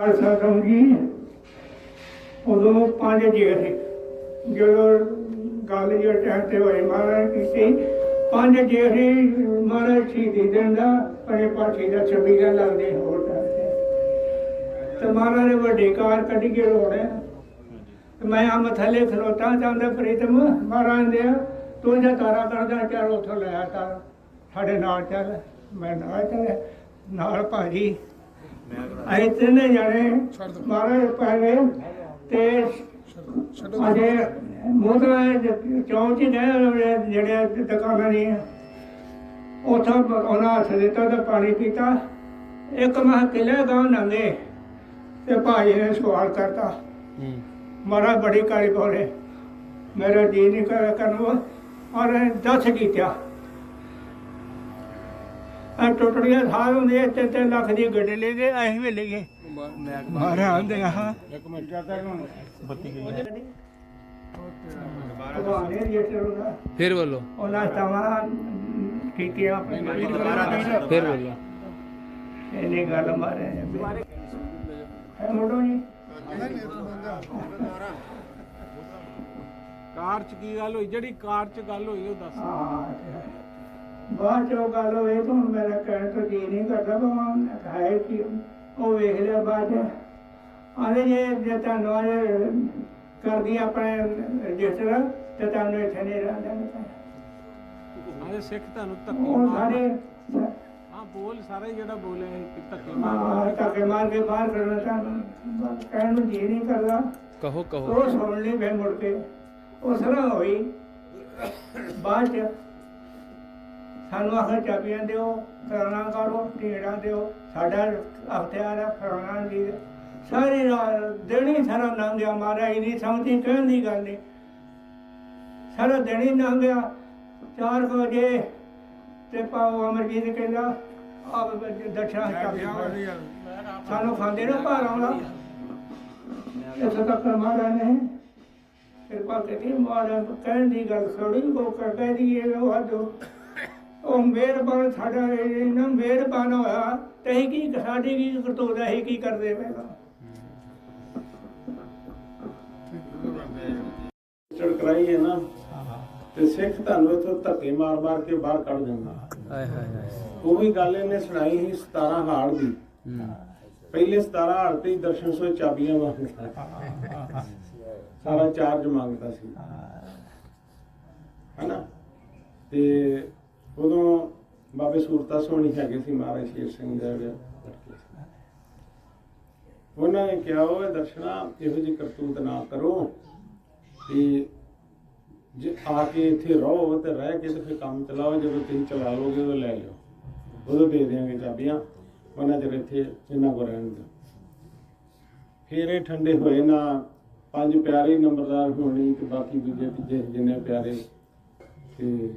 ਖਾਲਸਾ ਸਮਝੀ ਉਦੋਂ ਪੰਜ ਜੇਠ ਸੀ। ਜਦੋਂ ਗੱਲ ਜੋ ਟਾਈਮ ਤੇ ਹੋਈ, ਮਹਾਰਾਜ ਕੀਤੀ। ਪੰਜ ਜੇਠ ਸੀ, ਮਹਾਰਾਜ ਸ਼ਹੀਦੀ ਦਿਨ ਦਾ ਪਰੇ ਪਾਠੀ ਦਾ ਛਬੀ ਲੱਗਦੇ ਹੋਰ ਤੇ ਮਹਾਰਾਜ ਨੇ ਵੱਡੀ ਕਾਰ ਕੱਢੀ ਕੇ ਰੋੜਿਆ ਤੇ ਮੈਂ ਆ ਥੱਲੇ ਖਲੋਤਾ ਜਾਂਦਾ ਪ੍ਰੀਤਮ, ਮਹਾਰਾਜ ਦੇ ਤੂੰ ਜੇ ਤਾਰਾ ਕਰਦਾ, ਚੱਲ ਉੱਥੋਂ ਲੈ ਆ ਤਾਰਾ। ਸਾਡੇ ਨਾਲ ਚੱਲ। ਮੈਂ ਨਾਲ ਚੱਲਿਆ ਨਾਲ ਭਾਜੀ ਅਸੀਂ ਤਿੰਨੇ ਜਾਣੇ ਮਹਾਰਾਜ ਪਹਿਲੇ ਤੇ ਅਜੇ ਮੋਦਰਾ ਚੌਂਚ ਹੀ ਗਏ ਜਿਹੜੇ ਦੁਕਾਨਾਂ ਨਹੀਂ ਉਥੋਂ ਉਹਨਾਂ ਹੱਥ ਦਿੱਤਾ ਤੇ ਪਾਣੀ ਪੀਤਾ। ਇੱਕ ਮਾ ਕਿਲੇ ਗਾਉਂ ਨੰਗੇ ਤੇ ਭਾਈ ਨੇ ਸਵਾਲ ਕਰਤਾ। ਮਾਰਾ ਬੜੀ ਕਾਲੀ ਬੋਲੇ। ਮੇਰਾ ਜੀ ਨਹੀਂ ਕਰ ਕਰਨੋ ਔਰ ਦੱਸ ਕੀਤਾ ਆ ਟੁੱਟੜੀਆਂ ਸਾਰ ਹੁੰਦੇ ਤੇ ਤੇ ਲੱਖ ਦੀ ਗੱਡੀ ਲੈ ਗਏ ਅਸੀਂ ਵੀ ਲੈ ਗਏ। ਮਾਰਾ ਆਂਦੇ ਆ ਭਗਵਾਨ ਨੇ ਜੇ ਚਲੂਗਾ ਫਿਰ ਬੋਲੋ। ਉਹਨਾਂ ਤਵਾ ਕੀਤੀਆਂ ਆਪਣੇ ਫਿਰ ਬੋਲੋ। ਇਹਨੇ ਗੱਲ ਮਾਰੇ। ਹੈ ਮੋੜੋ ਜੀ? ਕਾਰ ਚ ਕੀ ਗੱਲ ਹੋਈ? ਜਿਹੜੀ ਕਾਰ ਚ ਗੱਲ ਹੋਈ ਉਹ ਦੱਸ। ਹਾਂ। ਬਾਅਦ ਚੋਂ ਗੱਲ ਹੋਏ ਤਾਂ ਹੁਣ ਮੇਰਾ ਕਹਿਣ ਤੋਂ ਜੀ ਨਹੀਂ ਕਰਦਾ ਭਗਵਾਨ ਨੇ ਹੈ ਕਿ। ਉਹ ਵੇਖ ਲਿਆ ਬਾਅਦ ਆਲੇ ਜੇ ਜੇ ਤੁਹਾਨੂੰ ਇਹ ਕਰਦੀ ਆਪਣੇ ਰਜਿਸਟਰ ਤੇ ਤੁਹਾਨੂੰ ਇੱਥੇ ਨਹੀਂ ਰਹਿਣ ਦੇਣਾ। ਆਲੇ ਸਿੱਖ ਤੁਹਾਨੂੰ ਧੱਕੇ ਉਹ ਮਾਰ ਸਾਰੇ ਹਾਂ ਬੋਲ ਸਾਰਾ ਜਿਹੜਾ ਕਿ ਧੱਕੇ ਮਾਰ ਹਾਂ ਧੱਕੇ ਮਾਰ ਕੇ ਬਾਹਰ ਕਰਨਾ ਬਸ ਕਹਿਣ ਨੂੰ ਜੀ ਨਹੀਂ ਕਰਦਾ। ਕਹੋ ਕਹੋ। ਉਹ ਸੁਣ ਲਈ ਫਿਰ ਮੁੜ ਕੇ। ਹੋਈ। ਬਾਅਦ ਚ ਸਾਨੂੰ ਆਖਰ ਚਾਬੀਆਂ ਦਿਓ ਫਲਾਣਾ ਕਰੋ ਢੀੜਾ ਦਿਓ। ਸਾਡਾ ਅਖਤਿਆਰ ਹੈ ਫਲਾਣਾ ਦੀ ਸਾਰੀ ਰਾਤ ਦਿਨ ਸਾਰਾ ਲੰਘ ਗਿਆ ਮਾਰਾ ਹੀ ਨਹੀਂ ਸਮਝੀ ਕਹਿਣ ਦੀ ਗੱਲ ਨਹੀਂ। ਸਾਰਾ ਦਿਨ ਹੀ ਲੰਘ ਗਿਆ 4 ਵਜੇ ਤੇ ਪਾਉ ਅਮਰਜੀਤ ਕਹਿੰਦਾ ਆ ਦਰਸ਼ਨ ਸਾਨੂੰ ਖਾਂਦੇ ਨਾ ਭਾਰ ਆਉਂਦਾ। ਇੱਥੇ ਤੱਕ ਮਾਰਾ ਨੇ ਕਿਰਪਾ ਕੀਤੀ ਮਾਰਾ ਕਹਿਣ ਦੀ ਗੱਲ ਥੋੜੀ ਕੋ ਕਰ ਕਹਿ ਦੀ ਇਹ ਉਹ ਹੱਦੋ ਉਹ ਮਿਹਰਬਾਨ ਸਾਡਾ ਇਹਨਾਂ ਮਿਹਰਬਾਨ ਹੋਇਆ ਤੇ ਅਸੀਂ ਕੀ ਸਾਡੀ ਕੀ ਕਰਤੂਤ ਹੈ ਅਸੀਂ ਕੀ ਕਰਦੇ ਪਏਗਾ ਚੜਕਰਾਈ ਹੈ ਨਾ ਤੇ ਸਿੱਖ ਤੁਹਾਨੂੰ ਇਥੋਂ ਧੱਕੇ ਮਾਰ-ਮਾਰ ਕੇ ਬਾਹਰ ਕੱਢ ਦਿੰਦਾ। ਹਾਏ ਹਾਏ ਹਾਏ। ਉਹੀ ਗੱਲ ਇਹਨੇ ਸੁਣਾਈ ਸੀ 17 ਹਾੜ ਦੀ। ਪਹਿਲੇ 17 ਹਾੜ ਤੇ ਹੀ ਦਰਸ਼ਨ ਸੋਏ ਚਾਬੀਆਂ ਮੰਗਦਾ। ਸਾਰਾ ਚਾਰਜ ਮੰਗਦਾ ਸੀ। ਹਨਾ? ਤੇ ਉਦੋਂ ਬਾਬੇ ਸੂਰਤਾ ਸੋਹਣੀ ਹੈਗੇ ਸੀ ਮਹਾਰਾਜ ਸ਼ੇਰ ਸਿੰਘ ਦਾ ਲੜਕੇ ਉਹਨਾਂ ਨੇ ਕਿਹਾ ਉਹ ਦਰਸ਼ਨਾ, ਇਹੋ ਜਿਹੀ ਕਰਤੂਤ ਨਾ ਕਰੋ ਤੇ ਜੇ ਆ ਕੇ ਇੱਥੇ ਰਹੋ ਤੇ ਰਹਿ ਕੇ ਤੇ ਫਿਰ ਕੰਮ ਚਲਾਓ, ਜਦੋਂ ਤੁਸੀਂ ਚਲਾ ਲੋਗੇ ਉਦੋਂ ਲੈ ਲਿਓ। ਉਦੋਂ ਦੇ ਦਿਆਂਗੇ ਚਾਬੀਆਂ, ਉਹਨਾਂ ਚਿਰ ਇੱਥੇ ਇਹਨਾਂ ਕੋ ਰਹਿਣ ਦਿਓ। ਫਿਰ ਇਹ ਠੰਡੇ ਹੋਏ ਨਾ, ਪੰਜ ਪਿਆਰੇ ਨੰਬਰਦਾਰ ਹੋਣੀ ਤੇ ਬਾਕੀ ਦੂਜੇ ਤੀਜੇ ਜਿੰਨੇ ਪਿਆਰੇ ਤੇ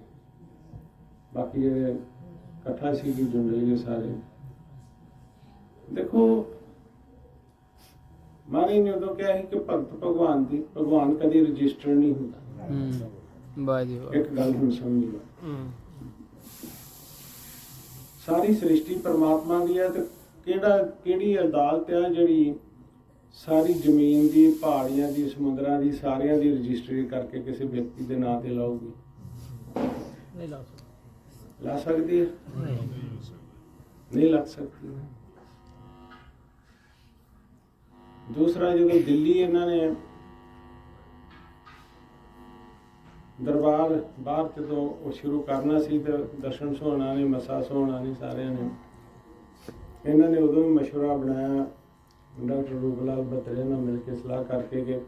ਬਾਕੀ ਇਹ ਇਕੱਠਾ ਸੀ ਕਿ ਜੁੰਡੇ ਸਾਰੇ। ਦੇਖੋ ਮਾਰੇ ਨੇ ਉਦੋਂ ਕਿਹਾ ਸੀ ਕਿ ਭਗਤ ਭਗਵਾਨ ਦੀ ਭਗਵਾਨ ਕਦੀ ਰਜਿਸਟਰ ਨਹੀਂ ਹੁੰਦਾ। ਹੂੰ ਵਾਹ ਜੀ ਵਾਹ। ਇੱਕ ਗੱਲ ਹੁਣ ਸਮਝ ਲਓ। ਸਾਰੀ ਸ੍ਰਿਸ਼ਟੀ ਪਰਮਾਤਮਾ ਦੀ ਹੈ ਤੇ ਕਿਹੜਾ ਕਿਹੜੀ ਅਦਾਲਤ ਹੈ ਜਿਹੜੀ ਸਾਰੀ ਜ਼ਮੀਨ ਦੀ ਪਹਾੜੀਆਂ ਦੀ ਸਮੁੰਦਰਾਂ ਦੀ ਸਾਰਿਆਂ ਦੀ ਰਜਿਸਟਰੀ ਕਰਕੇ ਕਿਸੇ ਵਿਅਕਤੀ ਦੇ ਨਾਂ ਤੇ ਲਾਊਗੀ? ਨਹੀਂ ਲਾ ਲਾ ਸਕਦੀ ਹੈ? ਨਹੀਂ ਲੱਗ ਸਕਦੀ। ਦੂਸਰਾ ਜਦੋਂ ਦਿੱਲੀ ਇਹਨਾਂ ਨੇ ਦਰਬਾਰ ਬਾਹਰ ਜਦੋਂ ਉਹ ਸ਼ੁਰੂ ਕਰਨਾ ਸੀ ਤੇ ਦਰਸ਼ਨ ਸੋਹਣਾ ਨੇ, ਮਸਾ ਸੋਹਣਾ ਨੇ ਸਾਰਿਆਂ ਨੇ। ਇਹਨਾਂ ਨੇ ਉਦੋਂ ਵੀ ਮਸ਼ਵਰਾ ਬਣਾਇਆ। ਡਾਕਟਰ ਰੂਪਲਾਲ ਬਤਰੇ ਨਾਲ ਮਿਲ ਕੇ ਸਲਾਹ ਕਰਕੇ ਕਿ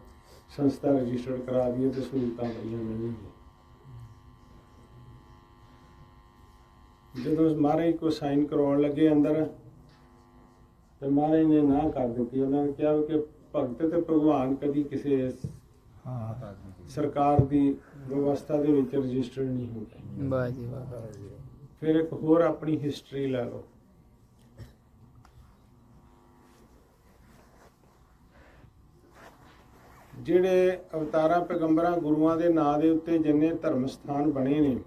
ਸੰਸਥਾ ਰਜਿਸਟਰ ਕਰਾ ਦਈਏ ਤੇ ਸਹੂਲਤਾਂ ਬੜੀਆਂ ਮਿਲਣਗੀਆਂ। ਜਦੋਂ ਮਹਾਰਾਜ ਕੋ ਸਾਈਨ ਕਰਵਾਉਣ ਲੱਗੇ ਅੰਦਰ ਤੇ ਮਹਾਰਾਜ ਨੇ ਨਾ ਕਰ ਦਿੱਤੀ। ਉਹਨਾਂ ਨੇ ਕਿਹਾ ਕਿ ਭਗਤ ਤੇ ਭਗਵਾਨ ਕਦੀ ਕਿਸੇ ਸਰਕਾਰ ਦੀ ਵਿਵਸਥਾ ਦੇ ਵਿੱਚ ਰਜਿਸਟਰਡ ਨਹੀਂ ਹੁੰਦੇ। ਵਾਹ ਜੀ ਵਾਹ। ਫਿਰ ਇੱਕ ਹੋਰ ਆਪਣੀ ਹਿਸਟਰੀ ਲੈ ਲਓ। ਜਿਹੜੇ ਅਵਤਾਰਾਂ ਪੈਗੰਬਰਾਂ ਗੁਰੂਆਂ ਦੇ ਨਾਂ ਦੇ ਉੱਤੇ ਜਿੰਨੇ ਧਰਮ ਸਥਾਨ ਬਣੇ ਨੇ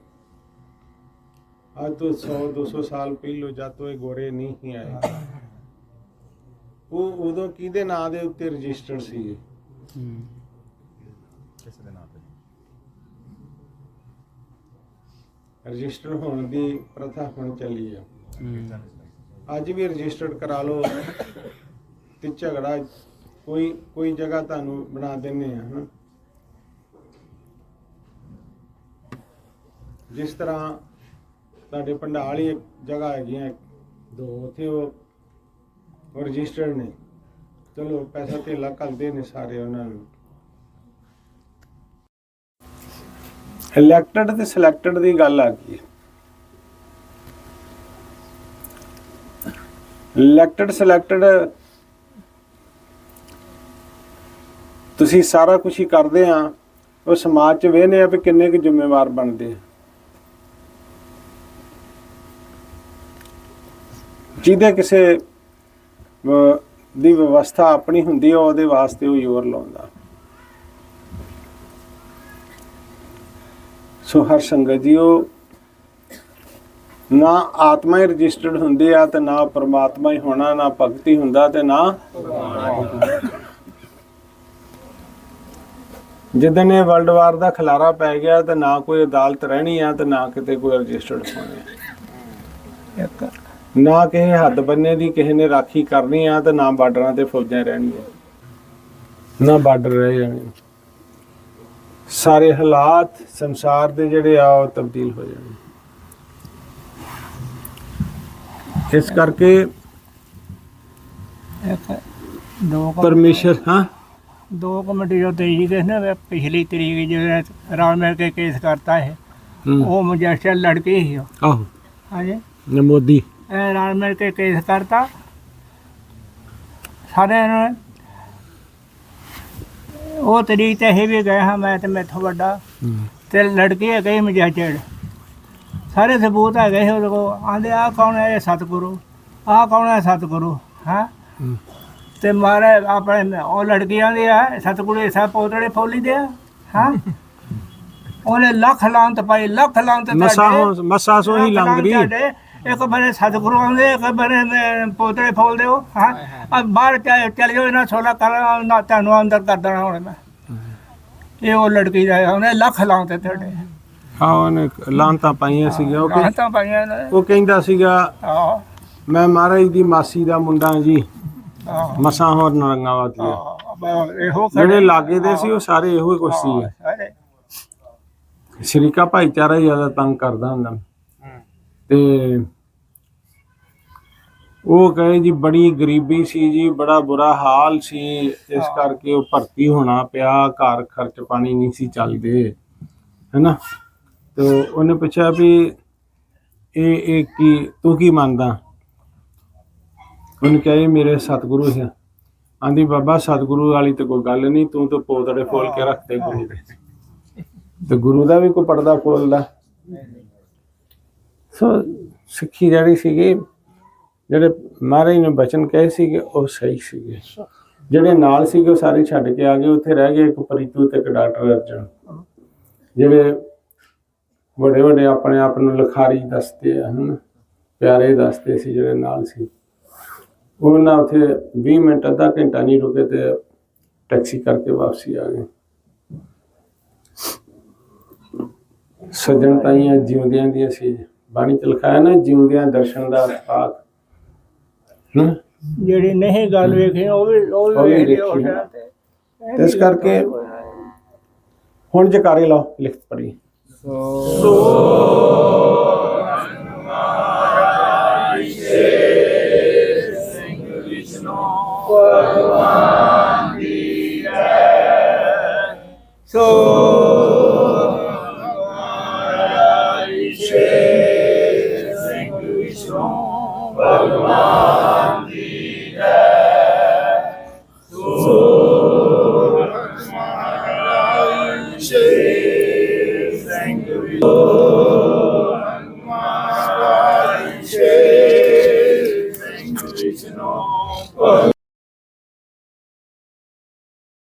ਅੱਜ ਤੋਂ 100 200 ਸਾਲ ਪਹਿਲੋਂ ਜਦ ਤੋਂ ਇਹ ਗੋਰੇ ਨਹੀਂ ਆਏ। ਉਹ ਉਦੋਂ ਕਿਹਦੇ ਨਾਂ ਦੇ ਉੱਤੇ ਰਜਿਸਟਰਡ ਸੀ ਹੂੰ ਰਜਿਸਟਰ ਹੋਣ ਦੀ ਪ੍ਰਥਾ ਹੁਣ ਚੱਲੀ ਆ। ਅੱਜ ਵੀ ਰਜਿਸਟਰਡ ਕਰਾ ਲਓ ਤੇ ਝਗੜਾ ਕੋਈ ਕੋਈ ਜਗ੍ਹਾ ਤੁਹਾਨੂੰ ਬਣਾ ਦਿੰਨੇ ਆ, ਹਨਾ? ਜਿਸ ਤਰ੍ਹਾਂ ਸਾਡੇ ਪੰਡਾਲ ਹੀ ਇੱਕ ਜਗ੍ਹਾ ਹੈਗੀਆਂ। ਦੋ, ਉੱਥੇ ਉਹ ਉਹ ਰਜਿਸਟਰਡ ਨੇ। ਚਲੋ, ਪੈਸਾ ਧੇਲਾ ਕਰਦੇ ਨੇ ਸਾਰੇ ਉਹਨਾਂ ਨੂੰ। ਇਲੈਕਟਡ ਤੇ ਸਿਲੈਕਟਡ ਦੀ ਗੱਲ ਆ ਗਈ। ਇਲੈਕਟਡ ਸਿਲੈਕਟਡ ਤੁਸੀਂ ਸਾਰਾ ਕੁਝ ਹੀ ਕਰਦੇ ਆ। ਉਹ ਸਮਾਜ ਚ ਵੇਹਨੇ ਆ ਵੀ ਕਿੰਨੇ ਕੁ ਜ਼ਿੰਮੇਵਾਰ ਬਣਦੇ ਆ। ਜਿਹਦੇ ਕਿਸੇ ਦੀ ਵਿਵਸਥਾ ਆਪਣੀ ਹੁੰਦੀ ਹੈ ਉਹਦੇ ਵਾਸਤੇ ਉਹ ਜ਼ੋਰ ਲਾਉਂਦਾ। ਸੋ ਹਰ ਸੰਗਤ ਜੀ ਨਾ ਆਤਮਾ ਹੀ ਰਜਿਸਟਰਡ ਹੁੰਦੀ ਆ ਤੇ ਨਾ ਪਰਮਾਤਮਾ ਹੀ ਹੋਣਾ, ਨਾ ਭਗਤੀ ਹੁੰਦਾ ਤੇ ਨਾ ਜਿੱਦਣ ਇਹ ਵਰਲਡ ਵਾਰ ਦਾ ਖਲਾਰਾ ਪੈ ਗਿਆ ਤੇ ਨਾ ਕੋਈ ਅਦਾਲਤ ਰਹਿਣੀ ਆ ਤੇ ਨਾ ਕਿਤੇ ਕੋਈ ਰਜਿਸਟਰਡ ਹੋਣੇ। ਇੱਕ ਨਾ ਕਿਸੇ ਹੱਦ ਬੰਨੇ ਦੀ ਕਿਸੇ ਨੇ ਰਾਖੀ ਕਰਨੀ ਆ ਤੇ ਨਾ ਬਾਰਡਰਾਂ ਤੇ ਫੌਜਾਂ ਰਹਿਣਗੀਆਂ। ਨਾ ਬਾਰਡਰ ਰਹਿ ਜਾਣੇ ਸਾਰੇ ਹਾਲਾਤ ਸੰਸਾਰ ਦੇ ਜਿਹੜੇ ਆ ਉਹ ਤਬਦੀਲ ਹੋ ਜਾਣੇ ਇਸ ਕਰਕੇ ਦੋ ਪਰਮੇਸ਼ਰ ਹਾਂ? ਦੋ ਕਮੇਟੀ ਜੋ ਤੇਈ ਕਿਸ ਨੇ ਪਿਛਲੀ ਤਰੀਕ ਜਿਹੜਾ ਰਾਮ ਮਿਲ ਕੇ ਕੇਸ ਕਰਤਾ ਹੈ। ਉਹ ਮਜੈਸਟਰ ਲੜਕੀ ਉਹ ਆਹੋ। ਹਾਂਜੀ। ਮੋਦੀ। ਇਹ ਨਾਲ ਮਿਲ ਕੇ ਕੇਸ ਕਰਤਾ। ਸਾਰੇ ਨੇ ਉਹ ਤਰੀਕ ਤੇ ਇਹ ਵੀ ਗਏ ਹਾਂ ਮੈਂ ਤੇ ਮੈਥੋਂ ਵੱਡਾ। ਤੇ ਲੜਕੀ ਹੈ ਗਈ ਮਜੈਸਟਰ ਸਾਰੇ ਸਬੂਤ ਹੈ ਗਏ ਉਹਦੇ ਕੋ ਆਂਦੇ ਆ ਕੌਣ ਹੈ? ਇਹ ਸਤਿਗੁਰੂ। ਆ ਕੌਣ ਹੈ? ਸਤਿਗੁਰੂ। ਹਾਂ? ਤੇ ਮਾਰੇ ਆਪਣੇ ਉਹ ਲੜਕੀਆਂ ਦੇ ਆ ਸਤਿਗੁਰੂ ਇਹ ਸਭ ਪੋਤੜੇ ਫੋਲੀ ਦੇ ਆ। ਹਾਂ? ਉਹਨੇ ਲੱਖ ਲਾਂਤ ਪਾਈ ਲੱਖ ਲਾਂਤ ਮਸਾ ਮਸਾ ਸੋ ਹੀ ਰਹੀ ਤੁਹਾਡੇ। ਇੱਕ ਬਰੇ ਸਤਿਗੁਰੂ ਆਉਂਦੇ ਇੱਕ ਬਰੇ ਪੋਤੜੇ ਫੋਲਦੇ ਹੋ। ਹਾਂ ਆ ਬਾਹਰ ਚਲੇ ਜਾਓ ਇਹਨਾਂ ਸੋਲਾ ਕਰ ਨਾ ਤੁਹਾਨੂੰ ਅੰਦਰ ਕਰ ਦੇਣਾ ਹੁਣ ਮੈਂ। ਇਹ ਉਹ ਲੜਕੀ ਦਾ ਉਹਨੇ ਲੱਖ ਲਾਉਂਦੇ ਤੁਹਾਡੇ। ਹਾਂ ਉਹਨੇ ਲਾਂਤਾਂ ਪਾਈਆਂ ਸੀਗੀਆਂ ਉਹ ਗਾਂ ਕਹਿ- ਤਾਂ ਪਾਈਆਂ ਉਹ ਕਹਿੰਦਾ ਸੀਗਾ ਮੈਂ ਮਹਾਰਾਜ ਦੀ ਮਾਸੀ ਦਾ ਮੁੰਡਾ ਜੀ। ਮਸਾਂ ਹੋਰ ਨਰੰਗਾਵਤ ਦੇ ਇਹੋ ਜਿਹੜੇ ਲਾਗੇ ਦੇ ਸੀ ਉਹ ਸਾਰੇ ਇਹੋ ਹੀ ਕੁਛ ਸੀ। ਸਾਰੇ। ਸ਼ਰੀਕਾ ਭਾਈਚਾਰਾ ਹੀ ਜ਼ਿਆਦਾ ਤੰਗ ਕਰਦਾ ਹੁੰਦਾ। ਤੇ ਉਹ ਕਹੇ ਜੀ ਬੜੀ ਗਰੀਬੀ ਸੀ ਜੀ ਬੜਾ ਬੁਰਾ ਹਾਲ ਸੀ। ਇਸ ਕਰਕੇ ਉਹ ਭਰਤੀ ਹੋਣਾ ਪਿਆ ਘਰ ਖਰਚ ਪਾਣੀ ਨਹੀਂ ਸੀ ਚੱਲਦੇ ਹੈਨਾ? ਤੇ ਉਹਨੇ ਪੁੱਛਿਆ ਵੀ ਇਹ ਇਹ ਕੀ ਤੂੰ ਕੀ ਮੰਨਦਾ ਉਹਨੇ ਕਿਹਾ ਮੇਰੇ ਸਤਿਗੁਰੂ ਹੈ ਆਂਦੀ ਬਾਬਾ ਸਤਿਗੁਰੂ ਵਾਲੀ ਤੇ ਕੋਈ ਗੱਲ ਨਹੀਂ ਤੂੰ ਤਾਂ ਪੋਤੜੇ ਫੋਲ ਕੇ ਰੱਖਦੇ ਗੁਰੂ ਦੇ। ਤੇ ਗੁਰੂ ਦਾ ਵੀ ਕੋਈ ਪਰਦਾ ਖੋਲਦਾ ਸੋ ਸਿੱਖੀ ਜਿਹੜੀ ਸੀਗੀ ਜਿਹੜੇ ਮਹਾਰਾਜ ਨੇ ਬਚਨ ਕਹੇ ਸੀਗੇ, ਉਹ ਸਹੀ ਸੀਗੇ। ਜਿਹੜੇ ਨਾਲ ਸੀਗੇ, ਉਹ ਸਾਰੇ ਛੱਡ ਕੇ ਆ ਗਏ, ਉੱਥੇ ਰਹਿ ਗਏ ਇੱਕ ਪਰਿਤੂ ਤੇ ਇੱਕ ਡਾਕਟਰ ਅਰਜਨ। ਜਿਹੜੇ ਵੱਡੇ ਵੱਡੇ ਆਪਣੇ ਆਪ ਨੂੰ ਲਖਾਰੀ ਦੱਸਦੇ ਆ, ਹਨ? ਪਿਆਰੇ ਦੱਸਦੇ ਸੀ ਜਿਹੜੇ ਨਾਲ ਸੀ। ਉਹਨਾਂ ਉੱਥੇ 20 ਮਿੰਟ, ਅੱਧਾ ਘੰਟਾ ਨਹੀਂ ਰੁਕੇ ਤੇ ਟੈਕਸੀ ਕਰਕੇ ਵਾਪਸੀ ਆ ਗਏ। ਸੱਜਣ ਤਾਈਆਂ ਜਿਉਂਦਿਆਂ ਦੀਆਂ ਸੀ। ਬਾਣੀ ਚ ਲਿਖਾਇਆ ਨਾ, ਜਿਉਂਦਿਆਂ ਦਰਸ਼ਨ ਦਾ ਪਾਕ ਹਮ? ਜਿਹੜੀ ਨਹੀਂ ਗੱਲ ਵੇਖੀ ਉਹ ਵੀ ਉਹ ਵੀ ਵੇਖ ਲਿਓ। ਤੇ ਇਸ ਕਰਕੇ ਹੁਣ ਜਕਾਰੇ ਲਾਓ ਲਿਖਤ ਪੜੀ Thank you.